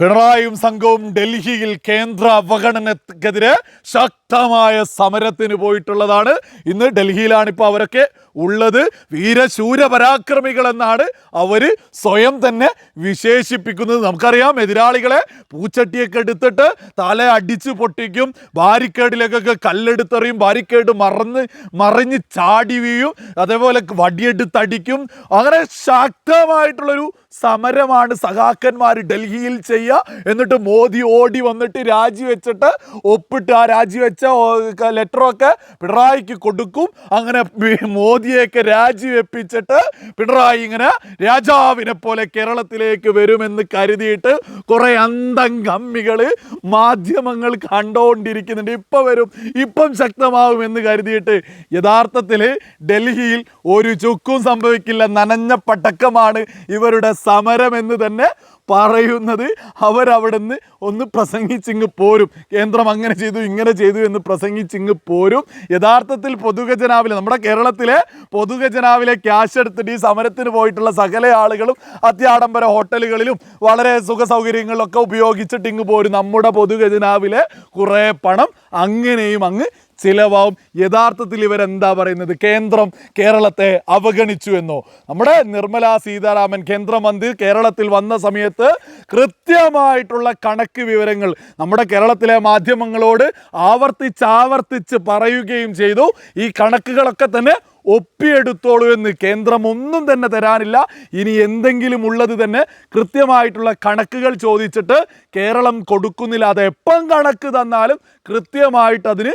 പിണറായിയും സംഘവും ഡൽഹിയിൽ കേന്ദ്ര അവഗണനക്കെതിരെ ശക്തമായ സമരത്തിന് പോയിട്ടുള്ളതാണ്. ഇന്ന് ഡൽഹിയിലാണ് ഇപ്പോൾ അവരൊക്കെ ഉള്ളത് വീരശൂര പരാക്രമികൾ എന്നാണ് അവർ സ്വയം തന്നെ വിശേഷിപ്പിക്കുന്നത്. നമുക്കറിയാം എതിരാളികളെ പൂച്ചട്ടിയൊക്കെ എടുത്തിട്ട് തല അടിച്ചു പൊട്ടിക്കും ബാരിക്കേഡിലേക്കൊക്കെ കല്ലെടുത്തെറിയും ബാരിക്കേഡ് മറന്ന് മറിഞ്ഞ് ചാടി വീഴും അതേപോലെ വടിയെടുത്തടിക്കും. അങ്ങനെ ശക്തമായിട്ടുള്ളൊരു സമരമാണ് സഖാക്കന്മാർ ഡൽഹിയിൽ ചെയ്യുക. എന്നിട്ട് മോദി ഓടി വന്നിട്ട് രാജിവെച്ചിട്ട് ഒപ്പിട്ട് ആ രാജിവെച്ച ലെറ്ററൊക്കെ പിണറായിക്ക് കൊടുക്കും. അങ്ങനെ വി- മോദിയെയൊക്കെ രാജിവെപ്പിച്ചിട്ട് പിണറായി ഇങ്ങനെ രാജാവിനെ പോലെ കേരളത്തിലേക്ക് വരുമെന്ന് കരുതിയിട്ട് കുറെ അന്തം കമ്മികൾ മാധ്യമങ്ങൾ കണ്ടോണ്ടിരിക്കുന്നുണ്ട്. ഇപ്പം വരും ഇപ്പം ശക്തമാവും എന്ന് കരുതിയിട്ട് യഥാർത്ഥത്തിൽ ഡൽഹിയിൽ ഒരു ചുക്കും സംഭവിക്കില്ല. നനഞ്ഞ പടക്കമാണ് ഇവരുടെ സമരം എന്ന് തന്നെ പറയുന്നത് അവരവിടെ നിന്ന് ഒന്ന് പ്രസംഗിച്ചിങ്ങ് പോരും. കേന്ദ്രം അങ്ങനെ ചെയ്തു ഇങ്ങനെ ചെയ്തു എന്ന് പ്രസംഗിച്ചിങ്ങ് പോരും. യഥാർത്ഥത്തിൽ പൊതുഖജനാവിലെ നമ്മുടെ കേരളത്തിലെ പൊതുഖജനാവിലെ ക്യാഷ് എടുത്തിട്ട് ഈ സമരത്തിന് പോയിട്ടുള്ള സകല ആളുകളും അത്യാഡംബര ഹോട്ടലുകളിലും വളരെ സുഖ സൗകര്യങ്ങളിലൊക്കെ ഉപയോഗിച്ചിട്ട് ഇങ്ങ് പോരും. നമ്മുടെ പൊതുഖജനാവിലെ കുറേ പണം അങ്ങനെയും അങ്ങ് ചിലവാവും. യഥാർത്ഥത്തിൽ ഇവരെന്താ പറയുന്നത്? കേന്ദ്രം കേരളത്തെ അവഗണിച്ചു എന്നോ? നമ്മുടെ നിർമ്മല സീതാരാമൻ കേന്ദ്രമന്ത്രി കേരളത്തിൽ വന്ന സമയത്ത് കൃത്യമായിട്ടുള്ള കണക്ക് വിവരങ്ങൾ നമ്മുടെ കേരളത്തിലെ മാധ്യമങ്ങളോട് ആവർത്തിച്ചാവർത്തിച്ച് പറയുകയും ചെയ്തു. ഈ കണക്കുകളൊക്കെ തന്നെ ഒപ്പിയെടുത്തോളൂ എന്ന് കേന്ദ്രം ഒന്നും തന്നെ തരാനില്ല. ഇനി എന്തെങ്കിലും ഉള്ളത് തന്നെ കൃത്യമായിട്ടുള്ള കണക്കുകൾ ചോദിച്ചിട്ട് കേരളം കൊടുക്കുന്നില്ല. അത് എപ്പം കണക്ക് തന്നാലും കൃത്യമായിട്ട് അതിന്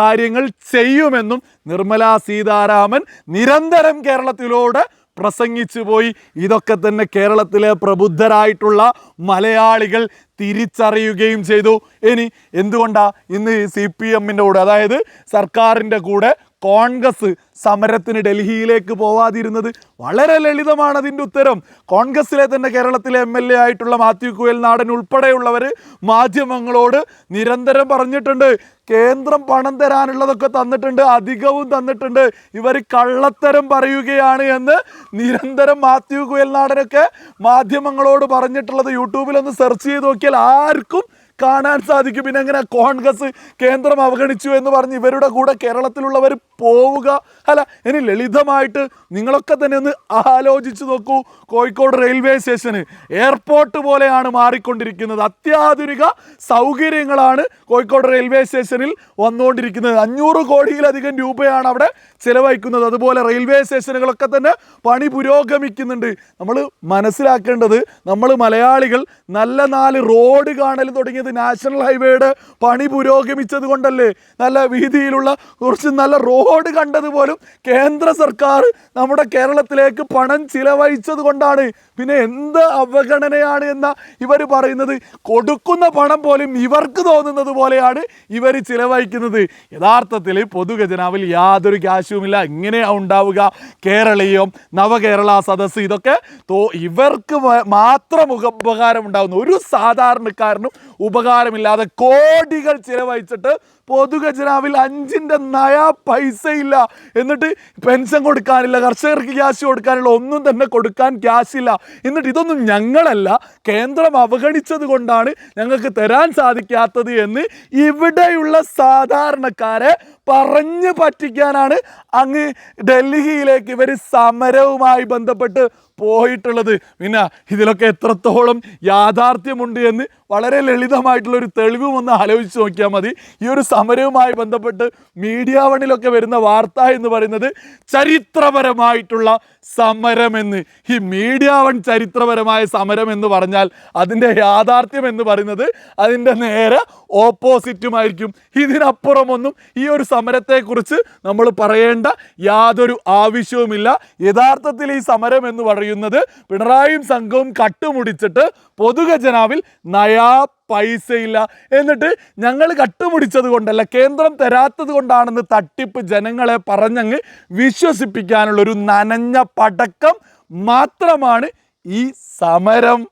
കാര്യങ്ങൾ ചെയ്യുമെന്നും നിർമ്മല സീതാരാമൻ നിരന്തരം കേരളത്തിലൂടെ പ്രസംഗിച്ചു പോയി. ഇതൊക്കെ തന്നെ കേരളത്തിലെ പ്രബുദ്ധരായിട്ടുള്ള മലയാളികൾ തിരിച്ചറിയുകയും ചെയ്തു. ഇനി എന്തുകൊണ്ടാണ് ഇന്ന് സി പി എമ്മിന്റെ കൂടെ അതായത് സർക്കാരിന്റെ കൂടെ കോൺഗ്രസ് സമരത്തിന് ഡൽഹിയിലേക്ക് പോവാതിരുന്നത് വളരെ ലളിതമാണ് അതിന്റെ ഉത്തരം. കോൺഗ്രസിലെ തന്നെ കേരളത്തിലെ എം എൽ എ ആയിട്ടുള്ള മാത്യു കുയൽ നാടൻ ഉൾപ്പെടെയുള്ളവർ മാധ്യമങ്ങളോട് നിരന്തരം പറഞ്ഞിട്ടുണ്ട്. കേന്ദ്രം പണം തരാനുള്ളതൊക്കെ തന്നിട്ടുണ്ട് അധികവും തന്നിട്ടുണ്ട്. ഇവർ കള്ളത്തരം പറയുകയാണ് എന്ന് നിരന്തരം മാത്യു കുയൽ നാടനൊക്കെ മാധ്യമങ്ങളോട് പറഞ്ഞിട്ടുള്ളത്. യൂട്യൂബിലൊന്ന് സെർച്ച് ചെയ്ത് നോക്കിയാൽ ആർക്കും കാണാൻ സാധിക്കും. പിന്നെ എങ്ങനെ കോൺഗ്രസ് കേന്ദ്രം അവഗണിച്ചു എന്ന് പറഞ്ഞ് ഇവരുടെ കൂടെ കേരളത്തിലുള്ളവർ പോവുക? അല്ല ഇനി ലളിതമായിട്ട് നിങ്ങളൊക്കെ തന്നെ ഒന്ന് ആലോചിച്ച് നോക്കൂ. കോഴിക്കോട് റെയിൽവേ സ്റ്റേഷന് എയർപോർട്ട് പോലെയാണ് മാറിക്കൊണ്ടിരിക്കുന്നത്. അത്യാധുനിക സൗകര്യങ്ങളാണ് കോഴിക്കോട് റെയിൽവേ സ്റ്റേഷനിൽ വന്നുകൊണ്ടിരിക്കുന്നത്. അഞ്ഞൂറ് കോടിയിലധികം രൂപയാണ് അവിടെ ചിലവഴിക്കുന്നത്. അതുപോലെ റെയിൽവേ സ്റ്റേഷനുകളൊക്കെ തന്നെ പണി പുരോഗമിക്കുന്നുണ്ട്. നമ്മൾ മനസ്സിലാക്കേണ്ടത് നമ്മൾ മലയാളികൾ നല്ല നാല് റോഡ് കാണൽ തുടങ്ങിയത് നാഷണൽ ഹൈവേയുടെ പണി പുരോഗമിച്ചത് കൊണ്ടല്ലേ നല്ല വീതിയിലുള്ള കുറച്ച് നല്ല റോഡ് കണ്ടത് പോലും കേന്ദ്ര സർക്കാർ നമ്മുടെ കേരളത്തിലേക്ക് പണം ചിലവഴിച്ചത് കൊണ്ടാണ്. പിന്നെ എന്ത് അവഗണനയാണ് എന്ന ഇവർ പറയുന്നത്? കൊടുക്കുന്ന പണം പോലും ഇവർക്ക് തോന്നുന്നത് പോലെയാണ് ഇവർ ചിലവഴിക്കുന്നത്. യഥാർത്ഥത്തിൽ പൊതുഖജനാവിൽ യാതൊരു ക്യാഷുമില്ല ഇങ്ങനെയാണ് ഉണ്ടാവുക. കേരളീയം നവകേരള സദസ് ഇതൊക്കെ ഇവർക്ക് മാത്രം ഉപ- ഉപകാരം ഉണ്ടാകുന്നു ഒരു സാധാരണക്കാരനും ഉപകാരമില്ലാതെ കോടികൾ ചിലവഴിച്ചിട്ട് പൊതുഖജനാവിൽ അഞ്ചിന്റെ നയ പൈസയില്ല. എന്നിട്ട് പെൻഷൻ കൊടുക്കാനില്ല കർഷകർക്ക് ക്യാഷ് കൊടുക്കാനുള്ള ഒന്നും തന്നെ കൊടുക്കാൻ ക്യാഷ് ഇല്ല. എന്നിട്ട് ഇതൊന്നും ഞങ്ങളല്ല കേന്ദ്രം അവഗണിച്ചത് കൊണ്ടാണ് ഞങ്ങൾക്ക് തരാൻ സാധിക്കാത്തത് എന്ന് ഇവിടെയുള്ള സാധാരണക്കാരെ പറഞ്ഞു പറ്റിക്കാനാണ് അങ്ങ് ഡൽഹിയിലേക്ക് ഇവർ സമരവുമായി ബന്ധപ്പെട്ട് പോയിട്ടുള്ളത്. പിന്നെ ഇതിലൊക്കെ എത്രത്തോളം യാഥാർത്ഥ്യമുണ്ട് എന്ന് വളരെ ലളിതമായിട്ടുള്ള ഒരു തെളിവും ഒന്ന് ആലോചിച്ച് നോക്കിയാൽ മതി. ഈ ഒരു സമരവുമായി ബന്ധപ്പെട്ട് മീഡിയ വണിലൊക്കെ വരുന്ന വാർത്ത എന്ന് പറയുന്നത് ചരിത്രപരമായിട്ടുള്ള സമരമെന്ന്. ഈ മീഡിയ വൺ ചരിത്രപരമായ സമരം എന്ന് പറഞ്ഞാൽ അതിന്റെ യാഥാർത്ഥ്യം എന്ന് പറയുന്നത് അതിന്റെ നേരെ ഓപ്പോസിറ്റുമായിരിക്കും. ഇതിനപ്പുറമൊന്നും ഈ ഒരു സമരത്തെക്കുറിച്ച് നമ്മൾ പറയേണ്ട യാതൊരു ആവശ്യവുമില്ല. യഥാർത്ഥത്തിൽ ഈ സമരം എന്ന് പറയുന്നത് പിണറായിയും സംഘവും കട്ടുമുടിച്ചിട്ട് പൊതുഖജനാവിൽ നയാ പൈസയില്ല. എന്നിട്ട് ഞങ്ങൾ കട്ടുപിടിച്ചത് കൊണ്ടല്ല കേന്ദ്രം തരാത്തത് കൊണ്ടാണെന്ന് തട്ടിപ്പ് ജനങ്ങളെ പറഞ്ഞങ്ങ് വിശ്വസിപ്പിക്കാനുള്ളൊരു നനഞ്ഞ പടക്കം മാത്രമാണ് ഈ സമരം.